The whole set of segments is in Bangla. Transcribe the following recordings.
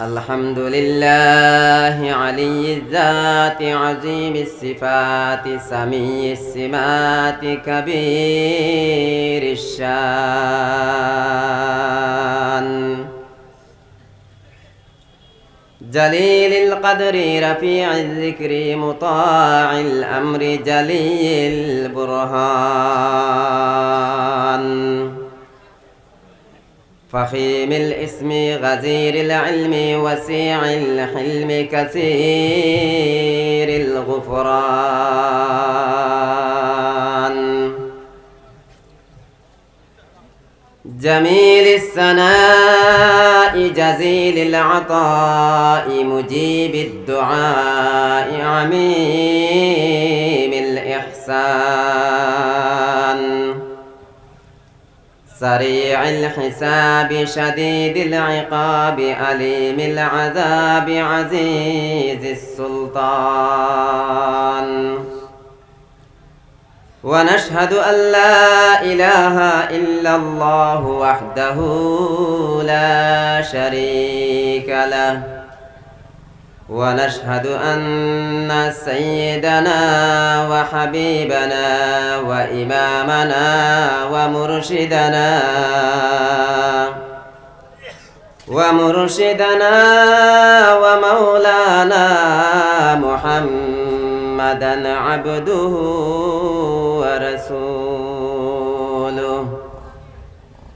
الحمد لله علي الذات عظيم الصفات سمي السمات كبير الشان. جليل القدر رفيع الذكر مطاع الأمر جلي البرهان. فخيم الاسم غزير العلم وسيع الحلم كثير الغفران. جميل الثناء جزيل العطاء مجيب الدعاء عميم الإحسان. سريع الحساب شديد العقاب أليم العذاب عزيز السلطان. ونشهد أن لا إله إلا الله وحده لا شريك له. ونشهد أن سيدنا وحبيبنا وإمامنا ومرشدنا ومرشدنا ومولانا محمدا عبده ورسوله.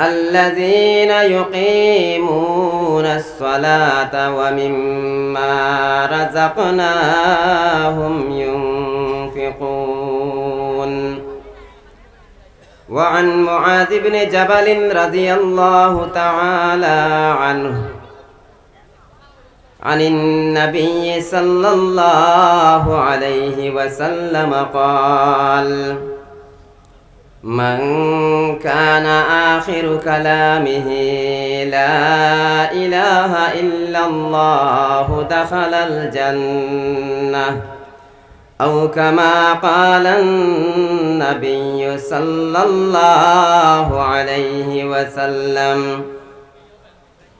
الذين يقيمون الصلاة ومما رزقناهم ينفقون وعن معاذ بن جبل رضي الله تعالى عنه عن النبي صلى الله عليه وسلم قال من كان آخر كلامه لا إله إلا الله دخل الجنة أو كما قال النبي صلى الله عليه وسلم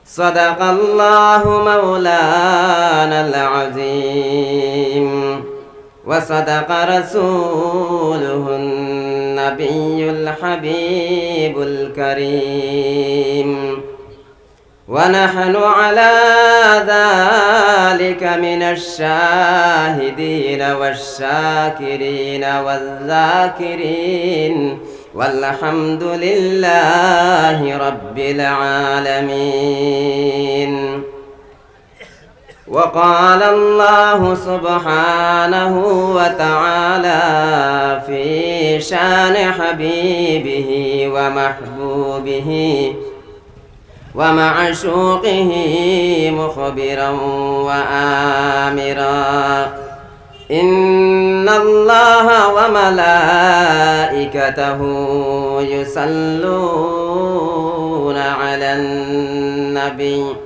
صدق الله مولانا العظيم وصدق رسوله النبي الحبيب الكريم. ونحن على ذلك من الشاهدين والشاكرين والذاكرين. والحمد لله رب العالمين. وقال الله سبحانه وتعالى في شان حبيبه ومحبوبه ومعشوقه مخبرا وآمرا. إن الله وملائكته يصلون على النبي.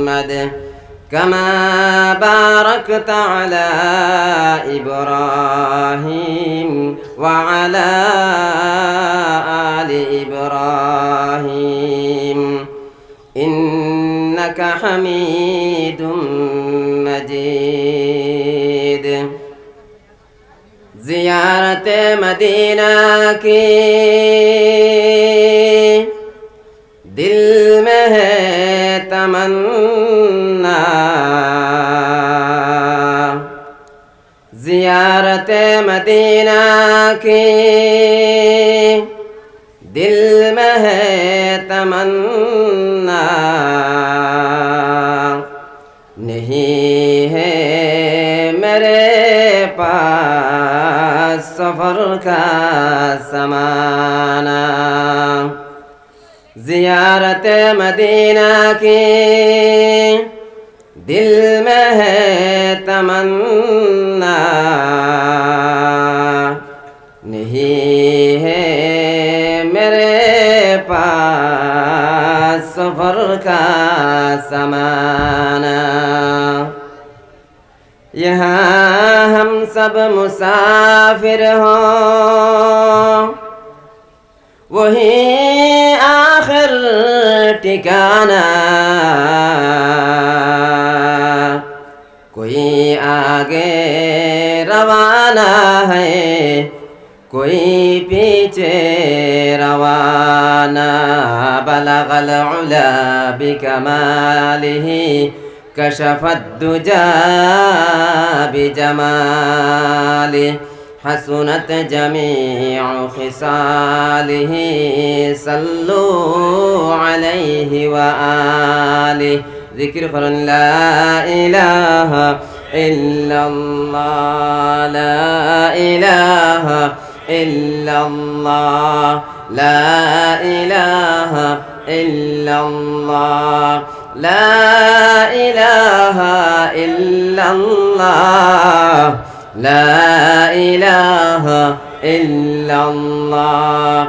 محمد كما باركت على إبراهيم وعلى آل إبراهيم. إنك حميد مجيد. زيارة مدينة كي دل مهد تمنا زیارت مدینہ کی دل میں ہے تمنا نہیں ہے میرے پاس سفر کا سمانا जियारत मदीना की। दिल में है तमन्ना। नहीं है मेरे पास सफ़र का समाना। यहाँ हम सब मुसाफिर हों। वही আখের ঠিকানা। কই আগে রওয়ানা হে কই পিছে রওয়ানা। বলগল উলা বিকমালিহি كشف الدجى بجماله حسنت جميع خصاله صلوا عليه وآله. ذكر قرن لا إله إلا الله لا إله إلا الله لا إله إلا الله لا إله إلا الله لا إله إلا الله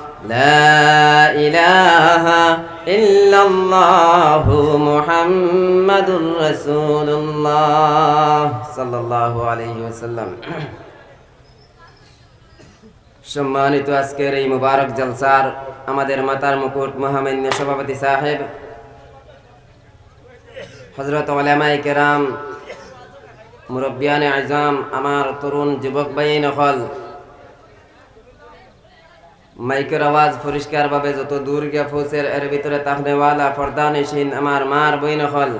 لا إله إلا الله محمد رسول الله صلى الله عليه وسلم সম্মানিত আজকের এই মুবারক জলসার আমাদের মাতার মুকুট মহামান্য সভাপতি সাহেব হজরত ওলামাই কেরাম মুরব্বিয়ানে আজম আমার তরুণ যুবক ভাই নকল মাইকের আওয়াজ পরিষ্কারভাবে যত দূর গিয়া পৌঁছের এর ভিতরে তাহনেওয়ালা ফরদানিসীন আমার মার বই নকল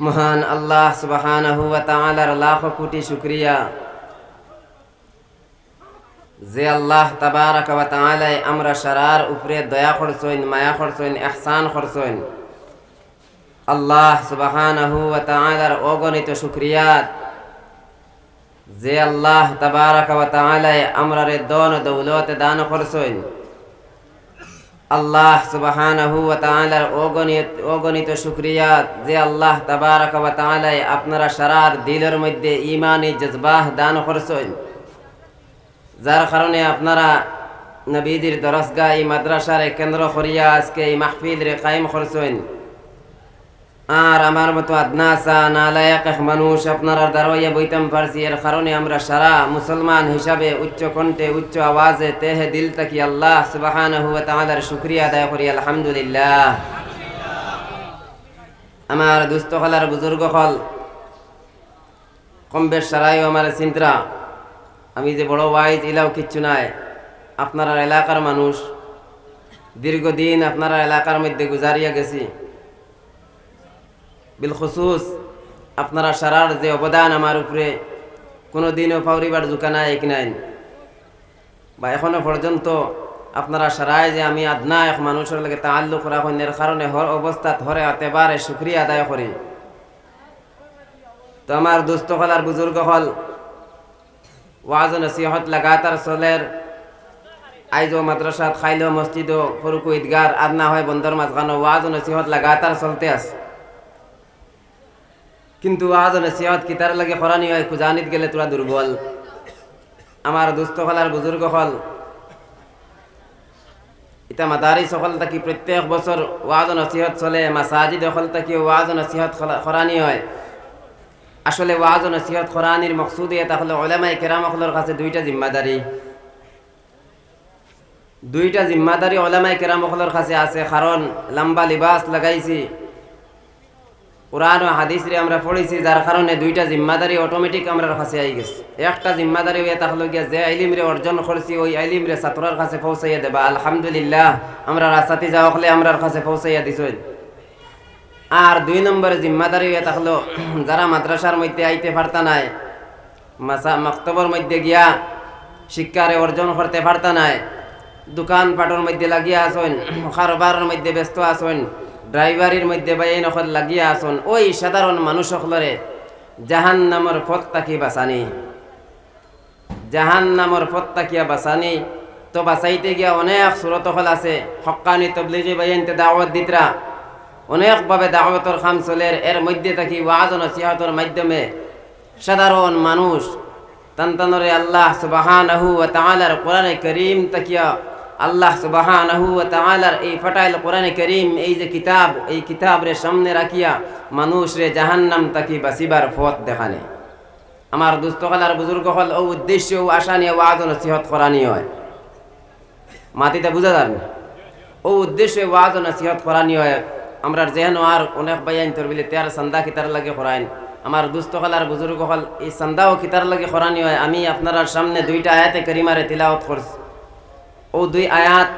মহান আল্লাহ সুবহানাহু ওয়া তাআলার লাখ কোটি শুকরিয়া। যে আল্লাহ তাবারাক ওয়া আমরা সারার উপরে দয়া করছইন মায়া করছইন ইহসান করছইন আল্লাহ সুবহানাহু ওয়া তাআলার অগণিত শুকরিয়াত যে আল্লাহ তাবারাক ওয়া তাআলাই আমরারে দন দৌলত দান করছইন আল্লাহ তাআলার অগণিত অগণিত যে আল্লাহ তাবারাক ওয়া তাআলাই আপনারা সারার দিলের মধ্যে ঈমানি জজবাহ দান করছইন যার কারণে আপনারা নবীজির দরসগা এই মাদ্রাসার কেন্দ্র করিয়া আজকে এই মাহফিল রে কায়েম করছেন। আর আমার মতো আদনাসা নালায়াক মানুষ আপনারা দারোয়াইয়া বইতাম পারছি এর কারণে আমরা সারা মুসলমান হিসাবে উচ্চ কণ্ঠে, উচ্চ আওয়াজে তেহে দিল তাকি আল্লাহ সুবাহান হুয়া তাআলার শুক্রিয়া আদায় করি, আলহামদুলিল্লাহ। আমার দুস্থ হলার বুজুর্গ হল, কম বেশ সারাইও আমার চিন্তা, আমি যে বড় ওয়াইজ ইলাও কিচ্ছু নাই, আপনারা এলাকার মানুষ, দীর্ঘদিন আপনারা এলাকার মধ্যে গুজারিয়া গেছি। বিলখুসুস, আপনারা সারার যে অবদান আমার উপরে কোনো দিনও পাউরিবার জুকানা এক নাই। বা এখনও পর্যন্ত আপনারা সারায় যে আমি আদনা এক মানুষের লাগে তাল্লুক রাখনের কারণে হর অবস্থাত হরে এতেবারে শুক্রিয়া আদায় করি। তো আমার দুস্থ হল আর বুজুর্গ হল, ওয়াজ নসিহত লাগাতার চলের, আইজো মাদ্রাসাত, খাইলো মসজিদ ফরুকু ঈদগার, আদনা হয় বন্দর মাঝখানো ওয়াজ নসিহত লাগাতার চলতে আছে। কিন্তু আজ নসিহত কিতার লাগে খরানি হয় খুজানিত গেলে তোরা দুর্বল। আমার দুস্থ হল আর বুজুর্গ হল। ইতা মাদারি সকল থাকি প্রত্যেক বছর ওয়াজ নসিহত চলে, মাসাজিদ সকল থাকি ওয়াজ নসিহত খরানি হয়। আসলে ওয়াজ নসিহত খরানির মকসুদ এটা। হলো ওলামাই কেরাম সকলের কাছে দুইটা জিম্মাদারি। দুইটা জিম্মাদারি ওলামাই কেরাম সকলের কাছে আছে। কারণ লম্বা লিবাস লাগাইছি। কোরআন ও হাদিস আমরা পড়েছি, যার কারণে দুইটা জিম্মাদারি অটোমেটিক আমরা কাছে আই গেছে। একটা জিম্মাদারি হয়ে তাহলে গিয়া যে আইলিম রে অর্জন করছি, ওই আইলিম রে ছাত্রের কাছে পৌঁছাইয়া দেবা। আলহামদুলিল্লাহ, আমরা রাস্তাতে যাওয়া হলে আমরা কাছে পৌঁছাইয়া দিছই আর দুই নম্বরে জিম্মাদারি হয়ে থাকল যারা মাদ্রাসার মধ্যে আইতে পারতা নাই, মাসা মক্তবর মধ্যে গিয়া শিক্ষারে অর্জন করতে পারতা নাই, দোকান পাটর মধ্যে লাগিয়া আসেন কারবারের মধ্যে ব্যস্ত আসেন ড্রাইভারির মধ্যে বা এই নখল লাগিয়া আসন ওই সাধারণ মানুষ সকলরে জাহান নামর পথ তাকি বাসানি জাহান নামর পথ তাকিয়া বাসানি তো বাসাইতে গিয়া অনেক সুরত হল আছে হকানি তবলিগি বাইনতে দাওয়াত দিতরা। অনেকভাবে দাওয়াতর খাম চলের, এর মধ্যে থাকি ওয়াজ নসিহতর মাধ্যমে সাধারণ মানুষ, তান্তানরে আল্লাহ সুবাহানাহু ওয়া তাআলার কোরআনে করিম তাকিয়া আল্লাহ তাআলার এই ফটাইল কোরআনে করিম, এই যে কিতাব, এই কিতাব রে সামনে রাখিয়া মানুষ রে জাহান্নাম তাকি বাসিবার পথ দেখানে। আমার দুস্থকালার বুজুর্গ হল, ও উদ্দেশ্য, ও আশা নিয়ে ওয়াজ নসিহত করানি হয়। মাতিতে বুঝা যান ও উদ্দেশ্যে ওয়াজ নসিহত করানি হয়। আমরা যেহেন আর অনেক বাইন তোর বিলে তেয়ার সান্দা কিতার লাগে করাইন আমার দুস্থকালার বুজুর্গ হল, এই সান্দাও কিতার লাগে করানি হয়। আমি আপনার সামনে দুইটা আয়াতে করিমারে তিলাওত করছি। ও দুই আয়াত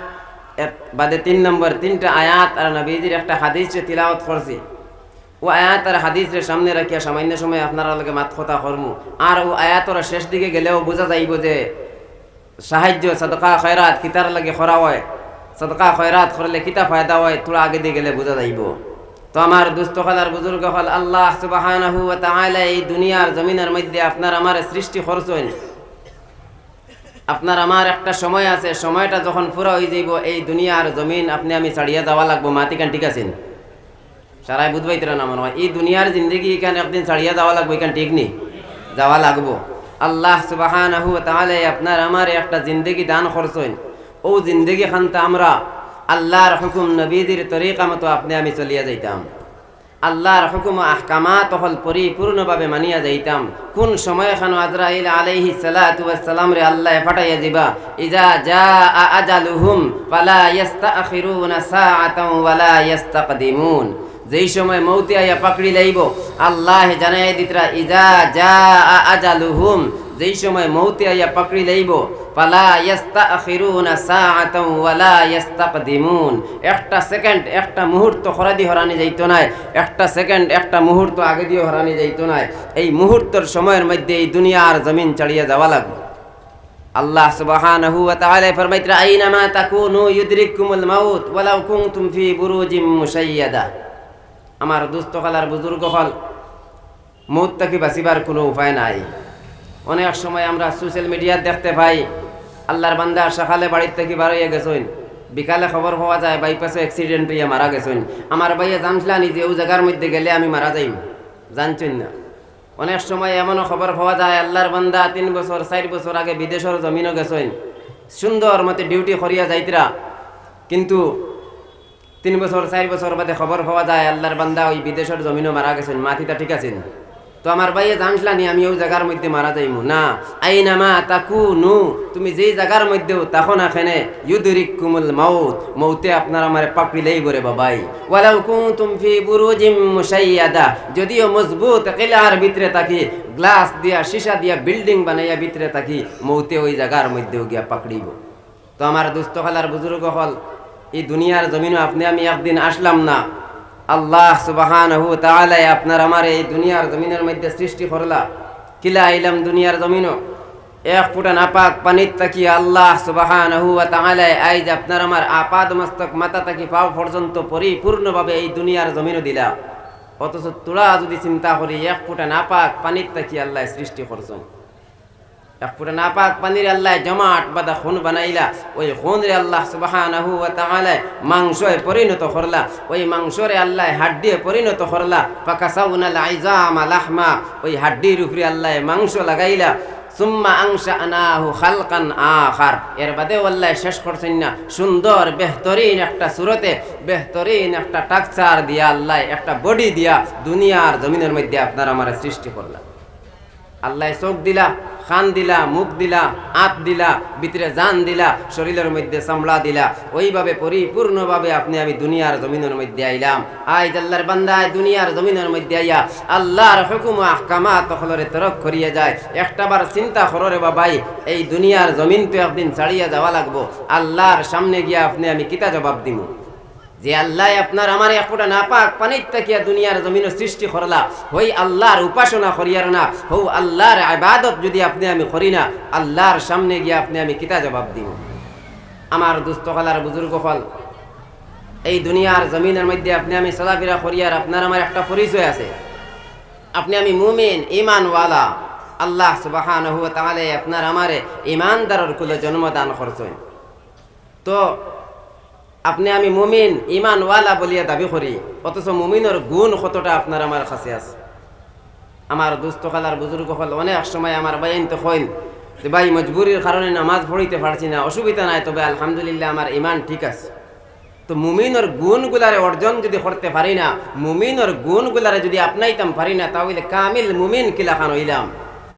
বাদে তিন নম্বর, তিনটা আয়াত আর নবীজির একটা হাদিস তিলাওত করছি। ও আয়াত আর হাদিসের সামনে রাখিয়া সামান্য সময় আপনারা লগে মাত কথা করমু। আর ও আয়াতর শেষ দিকে গেলেও বোঝা যাইব যে সাহায্য, সদকা, খয়রাত কিতার লাগে খরা হয়। সদকা, খয়রাত করলে কিতা ফায়দা হয় তোরা আগে দিয়ে গেলে বোঝা যাইব। তো আমার দুস্থ খালার বুজুর্গ হল আল্লাহ তাআলা এই দুনিয়ার জমিনের মধ্যে আপনার আমার সৃষ্টি করছেন। আপনার আমার একটা সময় আছে, সময়টা যখন পুরো হয়ে যাইব, এই দুনিয়ার জমিন আপনি আমি ছাড়িয়া যাওয়া লাগবো, মাটি কান ঠিক আছেন? সারাই বুধবাইতে না মনে হয়, এই দুনিয়ার জিন্দগি এখানে একদিন ছাড়িয়া যাওয়া লাগবো, এখানে ঠিক নেই, যাওয়া লাগবো। আল্লাহ সুবাহানাহু তাহলে আপনার আমার একটা জিন্দগি দান করছেন। ও জিন্দগি খানতে আমরা আল্লাহর হুকুম নবীদের তরিকা মতো আপনি আমি চলিয়া যাইতাম। আল্লাহর হুকুম আহকামাত হল পরিপূর্ণভাবে মানিয়া যাইতাম। কোন সময় খানো আজরাইল আলাইহি সালাতু রে আল্লাহ ফাটাইয়া দিবা, ইজা জা আজালুহুম ফালা ইস্তাখিরুনা সাআতাও ওয়ালা ইস্তাকদিমুন যেই সময় মৌতি আইয়া পাকড়ি লাইব, আল্লাহ জানাই দিতরা, ইজা জা আজালুহুম যেই সময় মৌতে আইয়া পাকড়ি লাইব, ফালা ইস্তাখিরুনা সাআতাও ওয়ালা ইস্তাকদিমুন একটা সেকেন্ড, একটা মুহূর্ত খরাদি হরানি যাইতো না একটা সেকেন্ড, একটা মুহূর্ত আগে দিয়ে হরানি যাইতো না এই মুহূর্তের সময়ের মধ্যে এই দুনিয়ার জমিন চালিয়ে যাওয়া লাগবে। আল্লাহ সুবহানাহু ওয়া তাআলা ফরমাইতরা আইনামা তাকুনু ইউদরিকুমুল মাউত ওয়ালাউ কুনতুম ফি বুরুজিম মুশাইয়াদা। আমার দুস্থ কালার বুজুর্গ হল মৌত থেকে বাঁচিবার কোনো উপায় নাই। অনেক সময় আমরা সোশ্যাল মিডিয়াত দেখতে পাই, আল্লাহর বান্দা সকালে বাড়ির থেকে বার হয়ে গেছেন, বিকালে খবর পাওয়া যায় বাইপাসে অ্যাক্সিডেন্ট হইয়া মারা গেছেন। আমার ভাইয়া জানছিলানি যে ওই জায়গার মধ্যে গেলে আমি মারা যাইম? জানছেন না। অনেক সময় এমনও খবর পাওয়া যায়, আল্লাহর বান্দা তিন বছর, চার বছর আগে বিদেশের জমিনও গেছেন। সুন্দর মতে ডিউটি করিয়া যাইতরা। কিন্তু তিন বছর, চার বছর বাদে খবর পাওয়া যায়, আল্লাহর বান্দা ওই বিদেশের জমিনও মারা গেছেন, মাটিটা ঠিক আছেন? তো আমার ভাইয়ে জানছিলা নি, আমি ওই জায়গার মধ্যে মারা যাইমু। না আই নামা তাকু নু তুমি যেই জায়গার মধ্যেও তখন এখানে ইউদরিক কুমুল মাউত, মৌতে আপনার আমার পাকড়িলেই বরে বাবাই। ওয়ালাউ কুনতুম ফি বুরুজিম মুশাইয়াদা, যদিও মজবুত কিলার ভিতরে থাকি, গ্লাস দিয়া, সীসা দিয়া, বিল্ডিং বানাইয়া ভিতরে থাকি, মৌতে ওই জায়গার মধ্যেও গিয়া পাকড়িব। তো আমার দুস্থ খালার বুজুর্গ হল, এই দুনিয়ার জমিনও আপনি, আমি একদিন আসলাম না। আল্লাহ তাআলাই আপনার আমার এই দুনিয়ার জমিনের মধ্যে সৃষ্টি করলা। কিলা আইলাম দুনিয়ার জমিনও? এক ফুটা নাপাক পানির তাকি আল্লাহ তাআলাই আইজ আপনার আমার আপাদ মস্তক মাথা তাকি পাও পর্যন্ত পরিপূর্ণভাবে এই দুনিয়ার জমিনও দিলা। অথচ তোরা যদি চিন্তা করি, এক ফুটা নাপাক পানির তাকি আল্লাহ সৃষ্টি করছেন। এক ফুটা নাপাক পানির আল্লাহ জমাট বাদা খুন বানাইলা, ওই খুন রে আল্লাহ সুবহানাহু ওয়া তাআলা মাংসে পরিণত করলা, ওই মাংসরে আল্লাহ হাড্ডিয়ে পরিণত করলা, ফাকাসাউনাল আইজামা লাহমা, ওই হাড্ডির উপরে আল্লাহ মাংস লাগাইলা, সুম্মা আংশানাহু খালকান আখার। এর বাদে আল্লাহ শেষ করছেন না, সুন্দর বেহতরিন একটা সুরতে, বেহতরিন একটা টাকচার দিয়া আল্লাহ একটা বডি দিয়া দুনিয়ার জমিনের মধ্যে আপনার আমার সৃষ্টি করলা আল্লাহ চোখ দিলা খান দিলা, মুখ দিলা, আত দিলা, ভিতরে জান দিলা, শরীরের মধ্যে চামড়া দিলা, ওইভাবে পরিপূর্ণভাবে আপনি আমি দুনিয়ার জমিনের মধ্যে আইলাম। আই আল্লাহর বান্দায় দুনিয়ার জমিনের মধ্যে আইয়া আল্লাহর হুকুম আহকামা তখলরে তরক করিয়ে যায়। একটাবার চিন্তা কররে বাবাই, এই দুনিয়ার জমিন তো একদিন ছাড়িয়ে যাওয়া লাগবো। আল্লাহর সামনে গিয়া আপনি আমি কিতা জবাব দিব যে আল্লাহ আপনার আমার এক ফোঁটা নাপাক পানির তাকিয়া দুনিয়ার জমিন সৃষ্টি করলা, হই আল্লাহর উপাসনা করিয়ার না হৌ আল্লাহর আবাদত যদি আপনি আমি করি না, আল্লাহর সামনে গিয়ে আপনি আমি কিতা জবাব দিব? আমার দুস্থকালার বুজুর্গ ফল, এই দুনিয়ার জমিনের মধ্যে আপনি আমি চলাফেরা করিয়ার আপনার আমার একটা পরিচয় আছে। আপনি আমি মুমিন ইমানওয়ালা আল্লাহ সুবাহান তাহলে আপনার আমারে ইমানদারের কুলে জন্মদান করছেন। তো আপনি আমি মুমিন ইমানওয়ালা বলিয়া দাবি করি। অথচ মুমিনের গুণ কতটা আপনার আমার কাছে আছে। আমার দুস্থ খালার বুজুর্গ হল অনেক সময় আমার বাইন তো হইন যে, ভাই, মজবুরির কারণে নামাজ পড়িতে পারছি না, অসুবিধা নাই, তবে আলহামদুলিল্লাহ আমার ইমান ঠিক আছে। তো মুমিনের গুণগুলারে অর্জন যদি করতে পারি না, মুমিনের গুণগুলারে যদি আপনাইতাম পারি না, তাহলে কামিল মুমিন কিলা খান হইলাম।